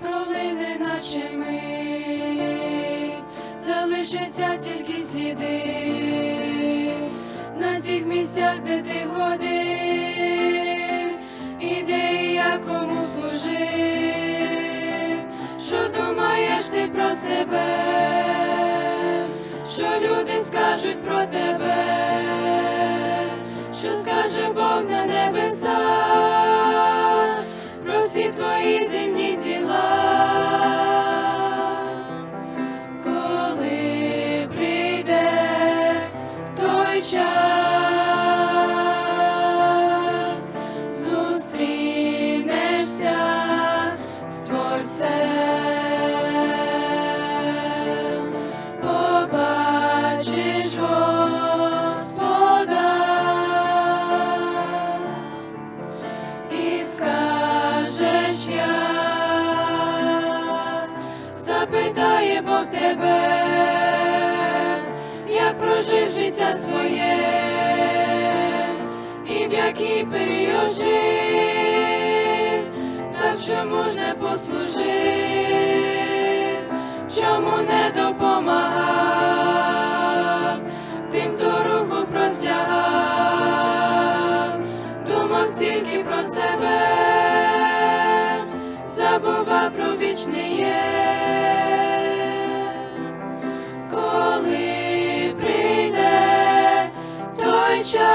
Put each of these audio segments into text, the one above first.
пролине наче мить, залишаться тільки сліди на цих місцях, де ти ходив, і де і служив, що думаєш ти про себе, що люди скажуть про тебе, що скаже Бог на небесах, всі твої земні як, запитає Бог тебе, як прожив життя своє, і в який період жив, так чому ж не послужив, чому не допомагав, вічне. Коли прийде той час,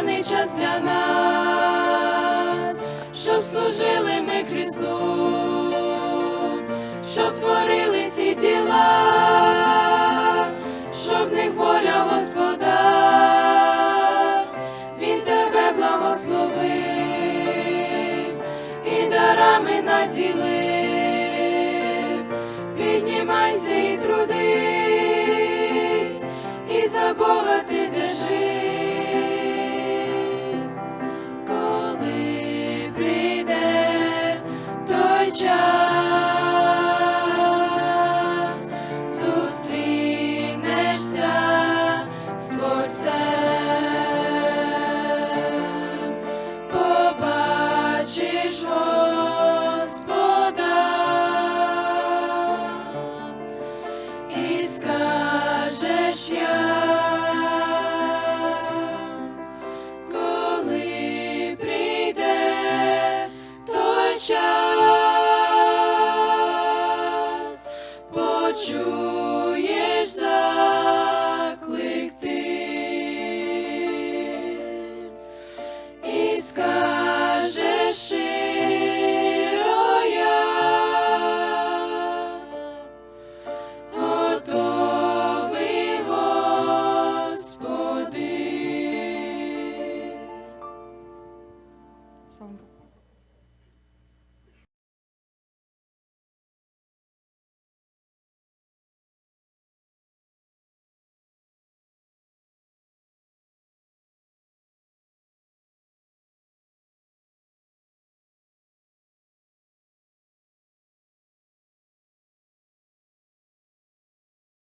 даний час для нас, щоб служили ми Христу, щоб творили ці діла, щоб в них воля Господа, Він тебе благословив і дарами наділив,